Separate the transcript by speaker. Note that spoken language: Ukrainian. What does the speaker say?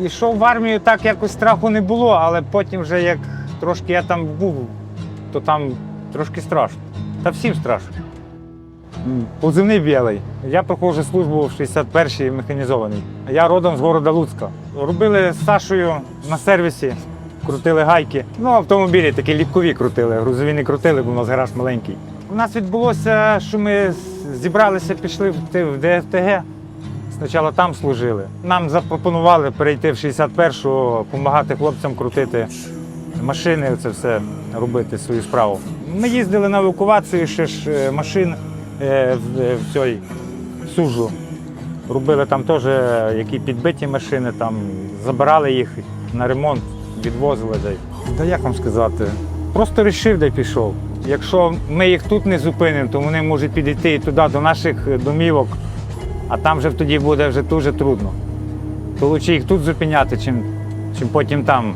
Speaker 1: Ішов в армію, так якось страху не було, але потім вже як трошки я там був, то там трошки страшно. Та всім страшно. Позивний білий. Я проходжу службу в 61-й механізований. Я родом з города Луцька. Робили з Сашою на сервісі, крутили гайки. Ну, автомобілі такі ліпкові крутили, грузові не крутили, бо у нас гараж маленький. У нас відбулося, що ми зібралися, пішли в ДФТГ. Спочатку там служили. Нам запропонували перейти в 61-го, допомагати хлопцям крутити машини, це все робити свою справу. Ми їздили на евакуацію ще ж е, машин е, в, е, в цій сужу. Робили там теж які підбиті машини, там забирали їх на ремонт, відвозили. Та як вам сказати? Просто рішив, де пішов. Якщо ми їх тут не зупинимо, то вони можуть підійти і туди до наших домівок, а там вже тоді буде вже дуже трудно. То лучше їх тут зупиняти, чим, чим потім там